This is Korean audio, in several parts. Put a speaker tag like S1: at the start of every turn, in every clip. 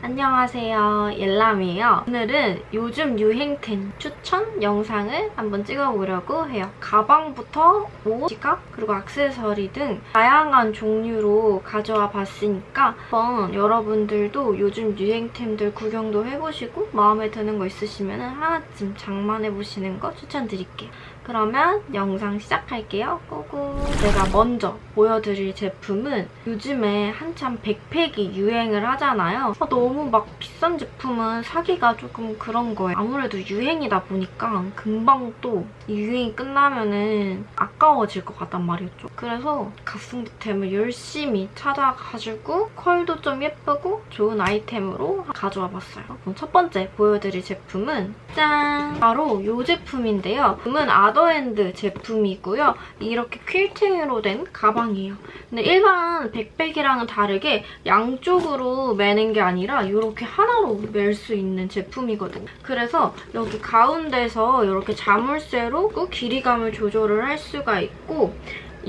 S1: 안녕하세요. 옐람이에요. 오늘은 요즘 유행템 추천 영상을 한번 찍어보려고 해요. 가방부터 옷, 지갑, 그리고 액세서리 등 다양한 종류로 가져와 봤으니까 한번 여러분들도 요즘 유행템들 구경도 해보시고 마음에 드는 거 있으시면 하나쯤 장만해보시는 거 추천드릴게요 그러면 영상 시작할게요. 고고. 내가 먼저 보여드릴 제품은 요즘에 한참 백팩이 유행을 하잖아요. 아, 너무 막 비싼 제품은 사기가 조금 그런 거예요. 아무래도 유행이다 보니까 금방 또이 유행이 끝나면은 아까워질 것 같단 말이었죠. 그래서 가슴템을 열심히 찾아가지고 컬도 좀 예쁘고 좋은 아이템으로 가져와 봤어요. 첫 번째 보여드릴 제품은 짠! 바로 이 제품인데요. 제품은 아더 핸드 제품이고요. 이렇게 퀼팅으로 된 가방이에요. 근데 일반 백팩이랑은 다르게 양쪽으로 매는 게 아니라 이렇게 하나로 멜 수 있는 제품이거든요. 그래서 여기 가운데서 이렇게 자물쇠로 꼭 길이감을 조절을 할 수가 있고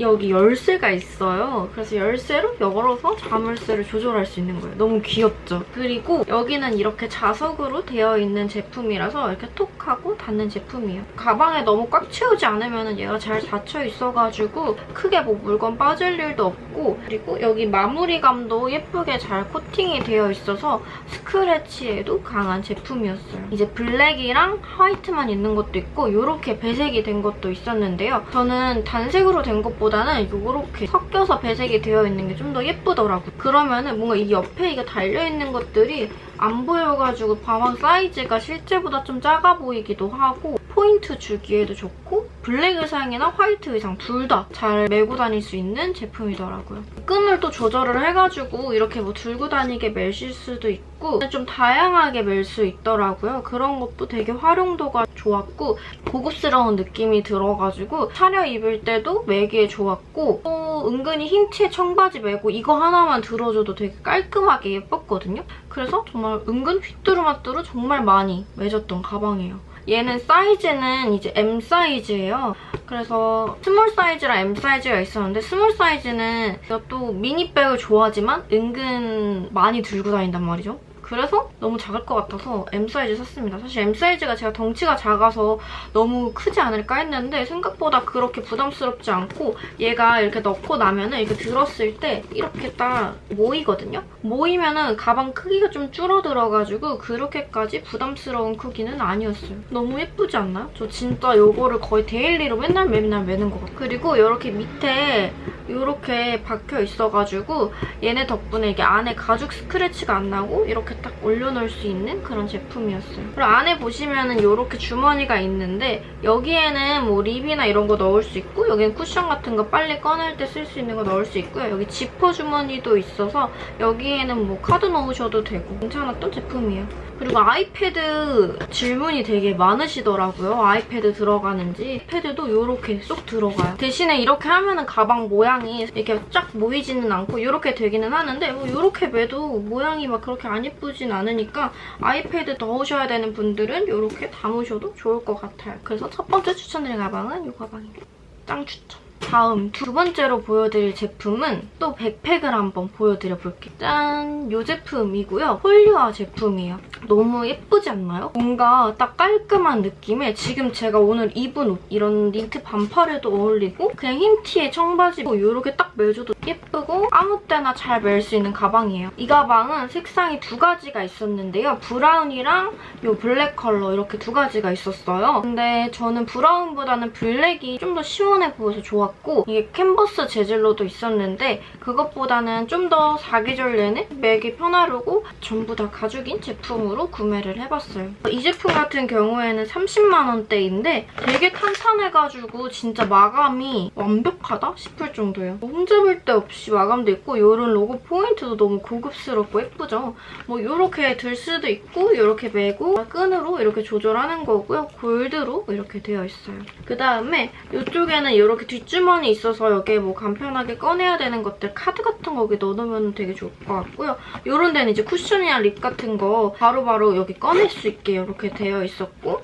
S1: 여기 열쇠가 있어요. 그래서 열쇠로 열어서 자물쇠를 조절할 수 있는 거예요. 너무 귀엽죠? 그리고 여기는 이렇게 자석으로 되어 있는 제품이라서 이렇게 톡 하고 닫는 제품이에요. 가방에 너무 꽉 채우지 않으면 얘가 잘 닫혀 있어가지고 크게 뭐 물건 빠질 일도 없고 그리고 여기 마무리감도 예쁘게 잘 코팅이 되어 있어서 스크래치에도 강한 제품이었어요. 이제 블랙이랑 화이트만 있는 것도 있고 이렇게 배색이 된 것도 있었는데요. 저는 단색으로 된 것보다 는 이렇게 섞여서 배색이 되어 있는 게 좀 더 예쁘더라고요. 그러면은 뭔가 이 옆에 이게 달려있는 것들이 안 보여가지고 가방 사이즈가 실제보다 좀 작아 보이기도 하고 포인트 주기에도 좋고 블랙 의상이나 화이트 의상 둘 다 잘 메고 다닐 수 있는 제품이더라고요. 끈을 또 조절을 해가지고 이렇게 뭐 들고 다니게 매실 수도 있고 좀 다양하게 멜 수 있더라고요. 그런 것도 되게 활용도가 좋았고 고급스러운 느낌이 들어가지고 차려 입을 때도 매기에 좋았고 또 은근히 흰 티에 청바지 매고 이거 하나만 들어줘도 되게 깔끔하게 예뻤거든요. 그래서 정말 은근 휘뚜루마뚜루 정말 많이 매졌던 가방이에요. 얘는 사이즈는 이제 M 사이즈예요. 그래서 스몰 사이즈랑 M 사이즈가 있었는데 스몰 사이즈는 제가 또 미니백을 좋아하지만 은근 많이 들고 다닌단 말이죠. 그래서 너무 작을 것 같아서 M 사이즈 샀습니다. 사실 M 사이즈가 제가 덩치가 작아서 너무 크지 않을까 했는데 생각보다 그렇게 부담스럽지 않고 얘가 이렇게 넣고 나면은 이렇게 들었을 때 이렇게 딱 모이거든요. 모이면은 가방 크기가 좀 줄어들어가지고 그렇게까지 부담스러운 크기는 아니었어요. 너무 예쁘지 않나요? 저 진짜 이거를 거의 데일리로 맨날 맨날 매는 것 같아요. 그리고 이렇게 밑에 이렇게 박혀 있어가지고 얘네 덕분에 이게 안에 가죽 스크래치가 안 나고 이렇게 딱 올려놓을 수 있는 그런 제품이었어요. 그리고 안에 보시면은 이렇게 주머니가 있는데 여기에는 뭐 립이나 이런 거 넣을 수 있고 여기는 쿠션 같은 거 빨리 꺼낼 때 쓸 수 있는 거 넣을 수 있고요. 여기 지퍼 주머니도 있어서 여기에는 뭐 카드 넣으셔도 되고 괜찮았던 제품이에요. 그리고 아이패드 질문이 되게 많으시더라고요. 아이패드 들어가는지. 패드도 이렇게 쏙 들어가요. 대신에 이렇게 하면은 가방 모양이 이렇게 쫙 모이지는 않고 이렇게 되기는 하는데 뭐 이렇게 매도 모양이 막 그렇게 안 예쁘진 않으니까 아이패드 넣으셔야 되는 분들은 이렇게 담으셔도 좋을 것 같아요. 그래서 첫 번째 추천드릴 가방은 이 가방이에요. 짱 추천. 다음 두 번째로 보여드릴 제품은 또 백팩을 한번 보여드려 볼게요. 짠! 이 제품이고요. 폴리화 제품이에요. 너무 예쁘지 않나요? 뭔가 딱 깔끔한 느낌에 지금 제가 오늘 입은 옷 이런 닌트 반팔에도 어울리고 그냥 흰 티에 청바지 이렇게 딱 매줘도 예쁘고 아무 때나 잘 멜 수 있는 가방이에요. 이 가방은 색상이 두 가지가 있었는데요. 브라운이랑 이 블랙 컬러 이렇게 두 가지가 있었어요. 근데 저는 브라운보다는 블랙이 좀 더 시원해 보여서 좋았고 이게 캔버스 재질로도 있었는데 그것보다는 좀 더 사계절 내내 매기 편하려고 전부 다 가죽인 제품으로 구매를 해봤어요. 이 제품 같은 경우에는 30만 원대인데 되게 탄탄해가지고 진짜 마감이 완벽하다 싶을 정도예요. 흠잡을 데 없이 마감도 있고 이런 로고 포인트도 너무 고급스럽고 예쁘죠? 뭐 이렇게 들 수도 있고 이렇게 매고 끈으로 이렇게 조절하는 거고요. 골드로 이렇게 되어 있어요. 그다음에 이쪽에는 이렇게 뒷주머니 있어서 여기에 뭐 간편하게 꺼내야 되는 것들 카드 같은 거 여기 넣어놓으면 되게 좋을 것 같고요. 이런 데는 이제 쿠션이나 립 같은 거 바로 바로 여기 꺼낼 수 있게 이렇게 되어 있었고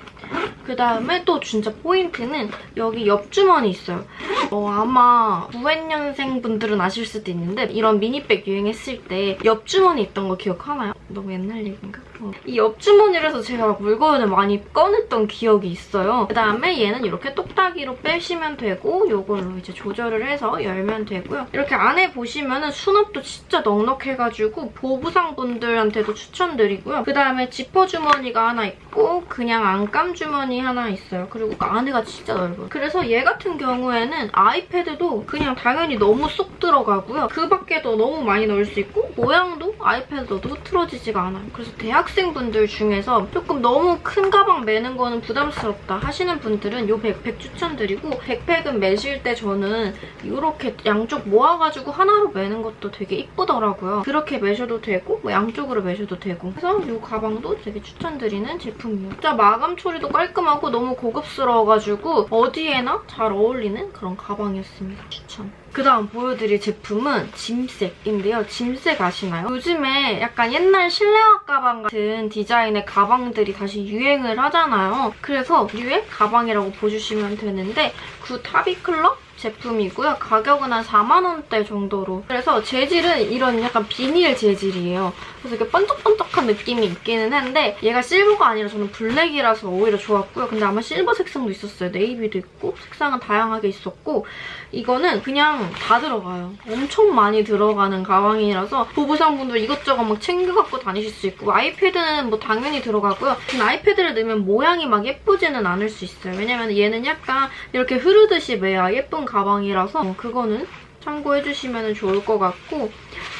S1: 그다음에 또 진짜 포인트는 여기 옆주머니 있어요. 어, 아마 9회년생 분들은 아실 수도 있는데 이런 미니백 유행했을 때 옆주머니 있던 거 기억하나요? 너무 옛날 얘기인가? 어. 이 옆주머니를 해서 제가 막 물건을 많이 꺼냈던 기억이 있어요. 그다음에 얘는 이렇게 똑딱이로 빼시면 되고 이걸로 이제 조절을 해서 열면 되고요. 이렇게 안에 보시면은 수납도 진짜 넉넉해가지고 보부상 분들한테도 추천드리고요. 그다음에 지퍼 주머니가 하나 있고 그냥 안감 주머니 하나 있어요. 그리고 그 안에가 진짜 넓어요. 그래서 얘 같은 경우에는 아이패드도 그냥 당연히 너무 쏙 들어 가고요. 그 밖에도 너무 많이 넣을 수 있고 모양도 아이패드 넣어도 흐트러지지가 않아요. 그래서 대학생분들 중에서 조금 너무 큰 가방 매는 거는 부담스럽다 하시는 분들은 이 백팩 추천드리고 백팩은 매실 때 저는 이렇게 양쪽 모아가지고 하나로 매는 것도 되게 이쁘더라고요. 그렇게 매셔도 되고 뭐 양쪽으로 매셔도 되고 그래서 이 가방도 되게 추천드리는 제품이에요. 진짜 마감 처리도 깔끔하고 너무 고급스러워가지고 어디에나 잘 어울리는 그런 가방이었습니다. 추천. 그 다음 보여드릴 제품은 짐색인데요. 짐색 아시나요? 요즘에 약간 옛날 실내화 가방 같은 디자인의 가방들이 다시 유행을 하잖아요. 그래서 유행 가방이라고 보주시면 되는데 그 타비클럽 제품이고요. 가격은 한 4만원대 정도로. 그래서 재질은 이런 약간 비닐 재질이에요. 그래서 이렇게 번쩍번쩍한 느낌이 있기는 한데 얘가 실버가 아니라 저는 블랙이라서 오히려 좋았고요. 근데 아마 실버 색상도 있었어요. 네이비도 있고 색상은 다양하게 있었고 이거는 그냥 다 들어가요. 엄청 많이 들어가는 가방이라서 부부상분들 이것저것 막 챙겨 갖고 다니실 수 있고 아이패드는 뭐 당연히 들어가고요. 근데 아이패드를 넣으면 모양이 막 예쁘지는 않을 수 있어요. 왜냐면 얘는 약간 이렇게 흐르듯이 매야 예쁜 가방이라서 그거는 참고해주시면 좋을 것 같고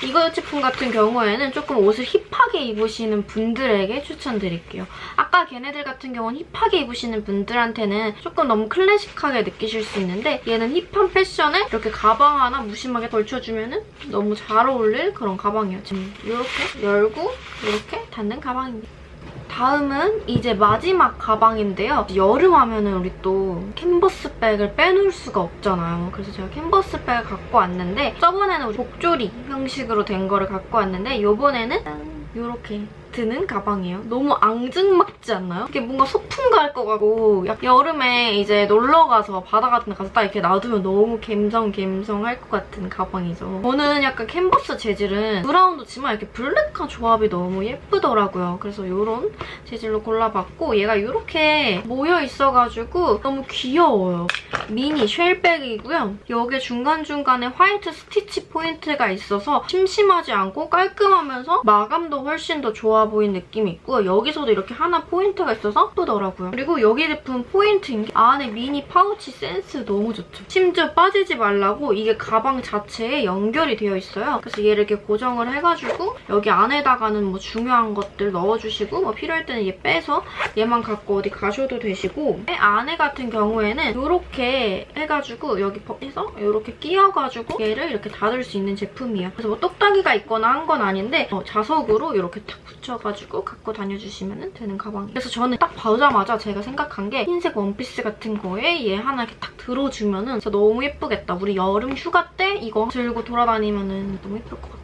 S1: 이거 제품 같은 경우에는 조금 옷을 힙하게 입으시는 분들에게 추천드릴게요. 아까 걔네들 같은 경우는 힙하게 입으시는 분들한테는 조금 너무 클래식하게 느끼실 수 있는데 얘는 힙한 패션에 이렇게 가방 하나 무심하게 걸쳐주면 너무 잘 어울릴 그런 가방이에요. 지금 이렇게 열고 이렇게 닫는 가방입니다. 다음은 이제 마지막 가방인데요. 여름 하면은 우리 또 캔버스백을 빼놓을 수가 없잖아요. 그래서 제가 캔버스백을 갖고 왔는데 저번에는 우리 복조리 형식으로 된 거를 갖고 왔는데 이번에는 이렇게 드는 가방이에요. 너무 앙증맞지 않나요? 이게 뭔가 소풍 갈 것 같고 약 여름에 이제 놀러 가서 바다 같은 데 가서 딱 이렇게 놔두면 너무 갬성갬성 할 것 같은 가방이죠. 저는 약간 캔버스 재질은 브라운도 지만 이렇게 블랙한 조합이 너무 예쁘더라고요. 그래서 이런 재질로 골라봤고 얘가 이렇게 모여 있어가지고 너무 귀여워요. 미니 쉘백이고요. 여기 중간중간에 화이트 스티치 포인트가 있어서 심심하지 않고 깔끔하면서 마감도 훨씬 더 좋아 보이는 느낌이 있고요. 여기서도 이렇게 하나 포인트가 있어서 예쁘더라고요. 그리고 여기 제품 포인트인 게 안에 미니 파우치 센스 너무 좋죠. 심지어 빠지지 말라고 이게 가방 자체에 연결이 되어 있어요. 그래서 얘를 이렇게 고정을 해가지고 여기 안에다가는 뭐 중요한 것들 넣어주시고 뭐 필요할 때는 얘 빼서 얘만 갖고 어디 가셔도 되시고 안에 같은 경우에는 이렇게 해가지고 여기 해서 이렇게 끼워가지고 얘를 이렇게 닫을 수 있는 제품이에요. 그래서 뭐 똑딱이가 있거나 한 건 아닌데 어, 자석으로 이렇게 탁 붙여가지고 갖고 다녀주시면 되는 가방이에요. 그래서 저는 딱 보자마자 제가 생각한 게 흰색 원피스 같은 거에 얘 하나 이렇게 딱 들어주면 은 진짜 너무 예쁘겠다. 우리 여름 휴가 때 이거 들고 돌아다니면 은 너무 예쁠 것 같아서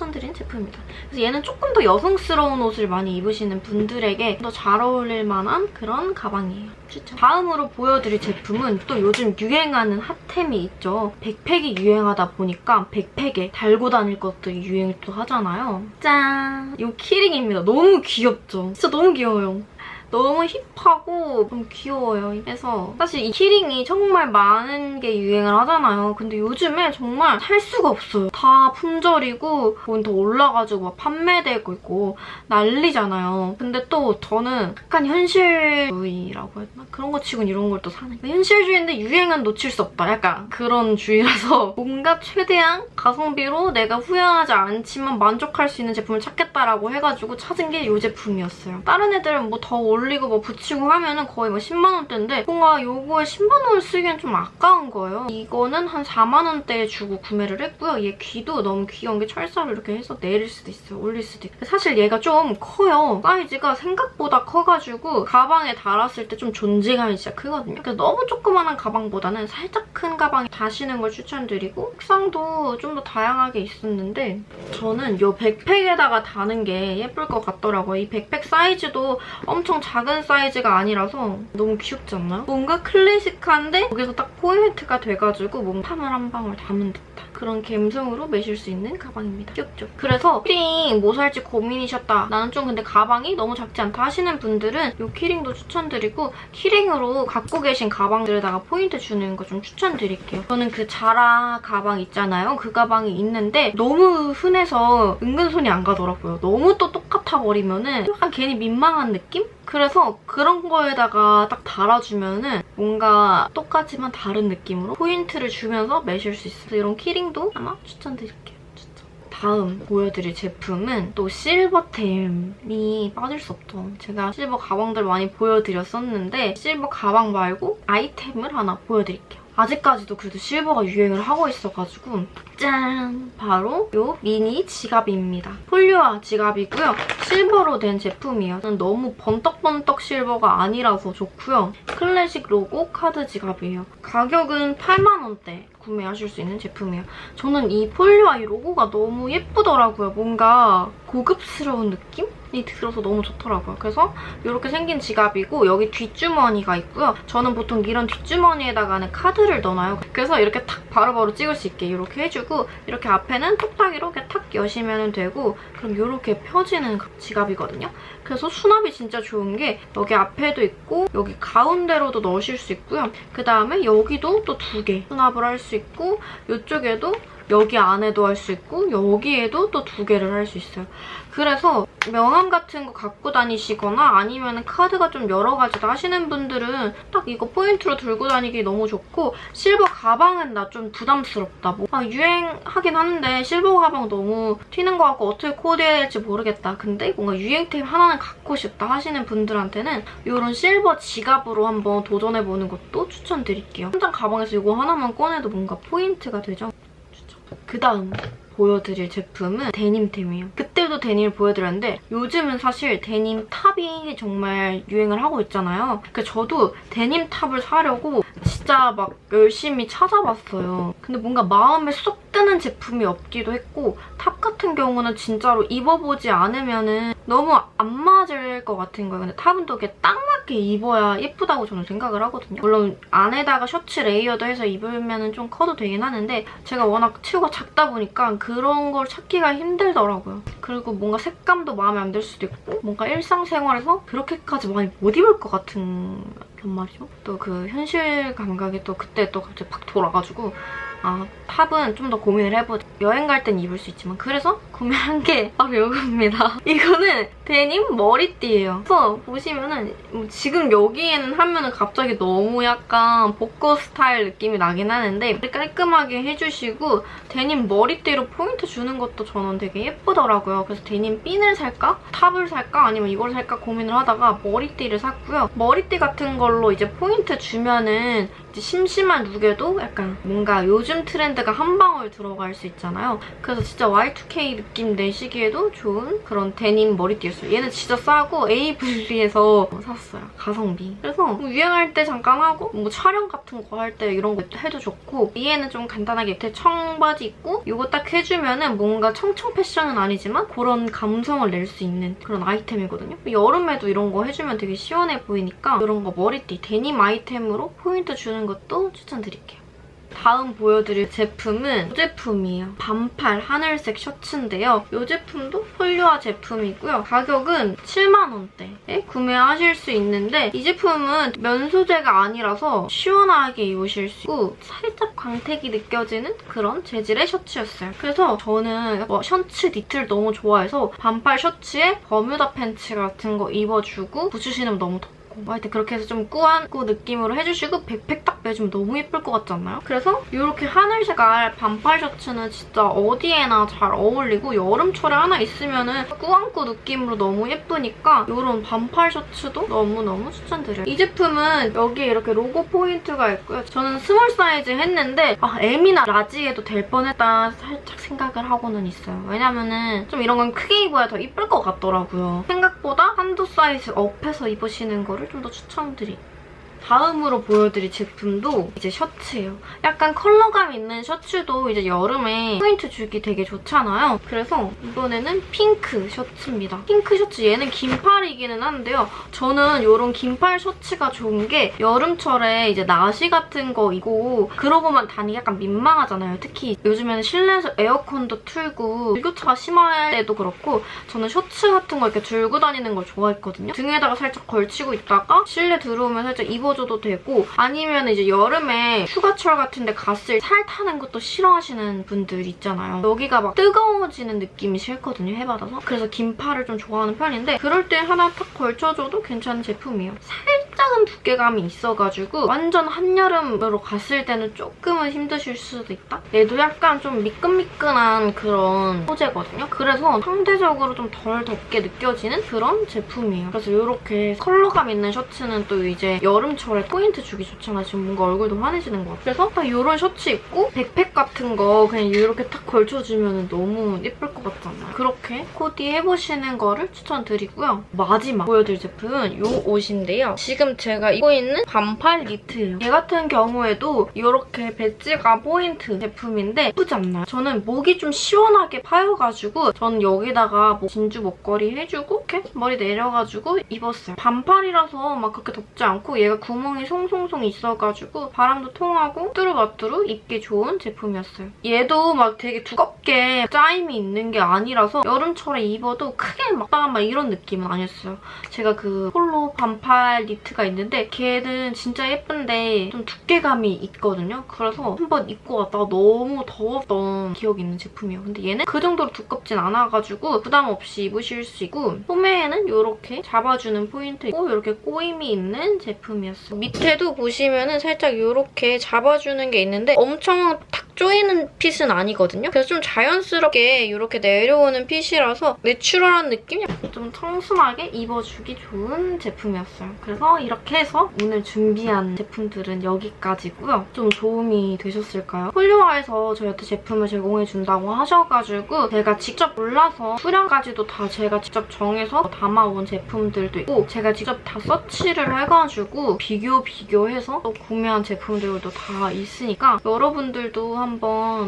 S1: 추천드린 제품입니다. 그래서 얘는 조금 더 여성스러운 옷을 많이 입으시는 분들에게 더 잘 어울릴 만한 그런 가방이에요. 추천. 다음으로 보여드릴 제품은 또 요즘 유행하는 핫템이 있죠. 백팩이 유행하다 보니까 백팩에 달고 다닐 것들이 유행을 또 하잖아요. 짠! 이 키링입니다. 너무 귀엽죠? 진짜 너무 귀여워요. 너무 힙하고 너무 귀여워요. 그래서 사실 이 키링이 정말 많은 게 유행을 하잖아요. 근데 요즘에 정말 살 수가 없어요. 다 품절이고 돈더 올라가지고 막 판매되고 있고 난리잖아요. 근데 또 저는 약간 현실주의라고 해야 되나? 그런 거 치곤 이런 걸 또 사는 현실주의인데 유행은 놓칠 수 없다. 약간 그런 주의라서 뭔가 최대한 가성비로 내가 후회하지 않지만 만족할 수 있는 제품을 찾겠다라고 해가지고 찾은 게 이 제품이었어요. 다른 애들은 뭐 더 올 리고 뭐 붙이고 하면은 거의 뭐 10만 원대인데 뭔가 요거에 10만 원을 쓰기엔 좀 아까운 거예요. 이거는 한 4만 원대에 주고 구매를 했고요. 얘 귀도 너무 귀여운 게 철사를 이렇게 해서 내릴 수도 있어요. 올릴 수도 있고. 사실 얘가 좀 커요. 사이즈가 생각보다 커가지고 가방에 달았을 때 좀 존재감이 진짜 크거든요. 그래서 너무 조그만한 가방보다는 살짝 큰 가방에 다시는 걸 추천드리고 색상도 좀 더 다양하게 있었는데 저는 이 백팩에다가 다는 게 예쁠 것 같더라고요. 이 백팩 사이즈도 엄청 작은 사이즈가 아니라서 너무 귀엽지 않나요? 뭔가 클래식한데 여기서 딱 포인트가 돼가지고 뭔가 탐을 한 방울 담은 듯한 그런 감성으로 매실 수 있는 가방입니다. 귀엽죠? 그래서 키링 뭐 살지 고민이셨다. 나는 좀 근데 가방이 너무 작지 않다 하시는 분들은 이 키링도 추천드리고 키링으로 갖고 계신 가방들에다가 포인트 주는 거 좀 추천드릴게요. 저는 그 자라 가방 있잖아요. 그 가방이 있는데 너무 흔해서 은근 손이 안 가더라고요. 너무 또 똑같아 버리면은 약간 괜히 민망한 느낌? 그 래서 그런 거에다가 딱 달아주면은 뭔가 똑같지만 다른 느낌으로 포인트를 주면서 매실 수 있어요. 그래서 이런 키링도 아마 추천드릴게요. 추천. 다음 보여드릴 제품은 또 실버템이 빠질 수 없죠. 제가 실버 가방들 많이 보여드렸었는데 실버 가방 말고 아이템을 하나 보여드릴게요. 아직까지도 그래도 실버가 유행을 하고 있어가지고 짠! 바로 이 미니 지갑입니다. 폴리와 지갑이고요. 실버로 된 제품이에요. 너무 번떡번떡 실버가 아니라서 좋고요. 클래식 로고 카드 지갑이에요. 가격은 8만 원대 구매하실 수 있는 제품이에요. 저는 이 폴리와 이 로고가 너무 예쁘더라고요. 뭔가 고급스러운 느낌이 들어서 너무 좋더라고요. 그래서 이렇게 생긴 지갑이고 여기 뒷주머니가 있고요. 저는 보통 이런 뒷주머니에다가는 카드를 넣어놔요. 그래서 이렇게 탁 바로바로 찍을 수 있게 이렇게 해주고 이렇게 앞에는 톡딱이로 이렇게 탁 여시면 되고 그럼 이렇게 펴지는 지갑이거든요. 그래서 수납이 진짜 좋은 게 여기 앞에도 있고 여기 가운데로도 넣으실 수 있고요. 그 다음에 여기도 또 두 개 수납을 할 수 있고 이쪽에도 여기 안에도 할 수 있고 여기에도 또 두 개를 할 수 있어요. 그래서 명함 같은 거 갖고 다니시거나 아니면 카드가 좀 여러 가지도 하시는 분들은 딱 이거 포인트로 들고 다니기 너무 좋고 실버 가방은 나 좀 부담스럽다. 뭐, 아, 유행하긴 하는데 실버 가방 너무 튀는 것 같고 어떻게 코디해야 될지 모르겠다. 근데 뭔가 유행템 하나는 갖고 싶다 하시는 분들한테는 이런 실버 지갑으로 한번 도전해보는 것도 추천드릴게요. 현장 가방에서 이거 하나만 꺼내도 뭔가 포인트가 되죠. 그 다음 보여드릴 제품은 데님템이에요. 그때도 데님을 보여드렸는데 요즘은 사실 데님 탑이 정말 유행을 하고 있잖아요. 그래서 저도 데님 탑을 사려고 진짜 막 열심히 찾아봤어요. 근데 뭔가 마음에 쏙 드는 제품이 없기도 했고 탑 같은 경우는 진짜로 입어보지 않으면 은 너무 안 맞을 것 같은 거예요. 근데 탑은 또 이렇게 딱 맞게 입어야 예쁘다고 저는 생각을 하거든요. 물론 안에다가 셔츠 레이어드 해서 입으면 좀 커도 되긴 하는데 제가 워낙 치우가 작다 보니까 그런 걸 찾기가 힘들더라고요. 그리고 뭔가 색감도 마음에 안 들 수도 있고 뭔가 일상생활에서 그렇게까지 많이 못 입을 것 같은 단 말이죠. 또 그 현실 감각이 또 그때 또 갑자기 팍 돌아가지고 아 탑은 좀 더 고민을 해보자. 여행 갈 땐 입을 수 있지만 그래서 구매한 게 바로 이겁니다. 이거는 데님 머리띠예요. 그래서 보시면은 뭐 지금 여기에는 하면은 갑자기 너무 약간 복고 스타일 느낌이 나긴 하는데 깔끔하게 해주시고 데님 머리띠로 포인트 주는 것도 저는 되게 예쁘더라고요. 그래서 데님 핀을 살까? 탑을 살까? 아니면 이걸 살까 고민을 하다가 머리띠를 샀고요. 머리띠 같은 걸로 이제 포인트 주면은 심심한 룩에도 약간 뭔가 요즘 트렌드가 한 방울 들어갈 수 있잖아요. 그래서 진짜 Y2K 느낌 내시기에도 좋은 그런 데님 머리띠였어요. 얘는 진짜 싸고 에이블리에서 샀어요. 가성비. 그래서 뭐 유행할 때 잠깐 하고 뭐 촬영 같은 거 할 때 이런 거 해도 좋고 위에는 좀 간단하게 밑에 청바지 입고 이거 딱 해주면은 뭔가 청청 패션은 아니지만 그런 감성을 낼 수 있는 그런 아이템이거든요. 여름에도 이런 거 해주면 되게 시원해 보이니까 이런 거 머리띠 데님 아이템으로 포인트 주는 것도 추천드릴게요. 다음 보여드릴 제품은 이 제품이에요. 반팔 하늘색 셔츠인데요. 이 제품도 폴리와 제품이고요. 가격은 7만원대에 구매하실 수 있는데 이 제품은 면 소재가 아니라서 시원하게 입으실 수 있고 살짝 광택이 느껴지는 그런 재질의 셔츠였어요. 그래서 저는 뭐 셔츠 니트를 너무 좋아해서 반팔 셔츠에 버뮤다 팬츠 같은 거 입어주고 신으면 너무 덥고 뭐 하여튼 그렇게 해서 좀 꾸안꾸 느낌으로 해주시고 백팩 딱 매주면 너무 예쁠 것 같지 않나요? 그래서 이렇게 하늘 색깔 반팔 셔츠는 진짜 어디에나 잘 어울리고 여름철에 하나 있으면 은 꾸안꾸 느낌으로 너무 예쁘니까 이런 반팔 셔츠도 너무너무 추천드려요. 이 제품은 여기에 이렇게 로고 포인트가 있고요. 저는 스몰 사이즈 했는데 아 M이나 라지에도 될 뻔했다 살짝 생각을 하고는 있어요. 왜냐면은 좀 이런 건 크게 입어야 더 이쁠 것 같더라고요. 생각보다 한두 사이즈 업해서 입으시는 거를 좀 더 추천드릴게요. 다음으로 보여드릴 제품도 이제 셔츠예요. 약간 컬러감 있는 셔츠도 이제 여름에 포인트 주기 되게 좋잖아요. 그래서 이번에는 핑크 셔츠입니다. 핑크 셔츠 얘는 긴팔이기는 한데요. 저는 이런 긴팔 셔츠가 좋은 게 여름철에 이제 나시 같은 거 입고 그러고만 다니기 약간 민망하잖아요. 특히 요즘에는 실내에서 에어컨도 틀고 일교차가 심할 때도 그렇고 저는 셔츠 같은 거 이렇게 들고 다니는 걸 좋아했거든요. 등에다가 살짝 걸치고 있다가 실내 들어오면 살짝 입어 줘도 되고 아니면 이제 여름에 휴가철 같은 데 갔을 때살 타는 것도 싫어하시는 분들 있잖아요. 여기가 막 뜨거워지는 느낌이 싫거든요, 해받아서. 그래서 긴팔을 좀 좋아하는 편인데 그럴 때 하나 탁 걸쳐줘도 괜찮은 제품이에요. 살짝은 두께감이 있어가지고 완전 한여름으로 갔을 때는 조금은 힘드실 수도 있다? 얘도 약간 좀 미끈미끈한 그런 소재거든요. 그래서 상대적으로 좀 덜 덥게 느껴지는 그런 제품이에요. 그래서 이렇게 컬러감 있는 셔츠는 또 이제 여름 철에 포인트 주기 좋잖아. 지금 뭔가 얼굴도 환해지는 것 같아. 그래서 딱 이런 셔츠 입고 백팩 같은 거 그냥 이렇게 딱 걸쳐주면 너무 예쁠 것 않나요? 그렇게 코디 해보시는 거를 추천드리고요. 마지막 보여드릴 제품은 이 옷인데요. 지금 제가 입고 있는 반팔 니트예요. 얘 같은 경우에도 이렇게 배지가 포인트 제품인데 예쁘지 않나요? 저는 목이 좀 시원하게 파여가지고 저는 여기다가 뭐 진주 목걸이 해주고 이렇게 머리 내려가지고 입었어요. 반팔이라서 막 그렇게 덥지 않고 얘가 구멍이 송송송 있어가지고 바람도 통하고 뚜루마뚜루 입기 좋은 제품이었어요. 얘도 막 되게 두껍게 짜임이 있는 게 아니라서 여름철에 입어도 크게 막, 막 이런 느낌은 아니었어요. 제가 그 폴로 반팔 니트가 있는데 걔는 진짜 예쁜데 좀 두께감이 있거든요. 그래서 한번 입고 왔다가 너무 더웠던 기억이 있는 제품이에요. 근데 얘는 그 정도로 두껍진 않아가지고 부담 없이 입으실 수 있고 소매에는 이렇게 잡아주는 포인트 있고 이렇게 꼬임이 있는 제품이었어요. 밑에도 보시면은 살짝 이렇게 잡아주는 게 있는데 엄청 탁 조이는 핏은 아니거든요. 그래서 좀 자연스럽게 이렇게 내려오는 핏이라서 내추럴한 느낌? 약간 좀 청순하게 입어주기 좋은 제품이었어요. 그래서 이렇게 해서 오늘 준비한 제품들은 여기까지고요. 좀 도움이 되셨을까요? 폴리와에서 저희한테 제품을 제공해준다고 하셔가지고 제가 직접 골라서 수량까지도 다 제가 직접 정해서 담아온 제품들도 있고 제가 직접 다 서치를 해가지고 비교 비교해서 또 구매한 제품들도 다 있으니까 여러분들도 한번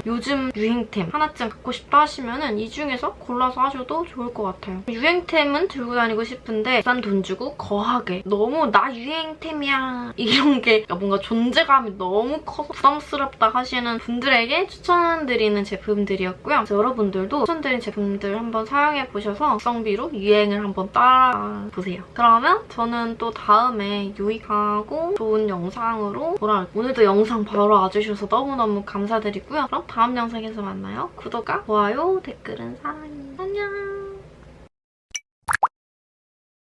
S1: 요즘 유행템 하나쯤 갖고 싶다 하시면 은 이 중에서 골라서 하셔도 좋을 것 같아요. 유행템은 들고 다니고 싶은데 비싼 돈 주고 거하게 너무 나 유행템이야 이런 게 뭔가 존재감이 너무 커서 부담스럽다 하시는 분들에게 추천드리는 제품들이었고요. 여러분들도 추천드린 제품들 한번 사용해보셔서 성비로 유행을 한번 따라보세요. 그러면 저는 또 다음에 유익하고 좋은 영상으로 돌아올게요. 오늘도 영상 바로 와주셔서 너무너무 감사드 보내드리고요. 그럼 다음 영상에서 만나요. 구독과 좋아요, 댓글은 사랑이 안녕!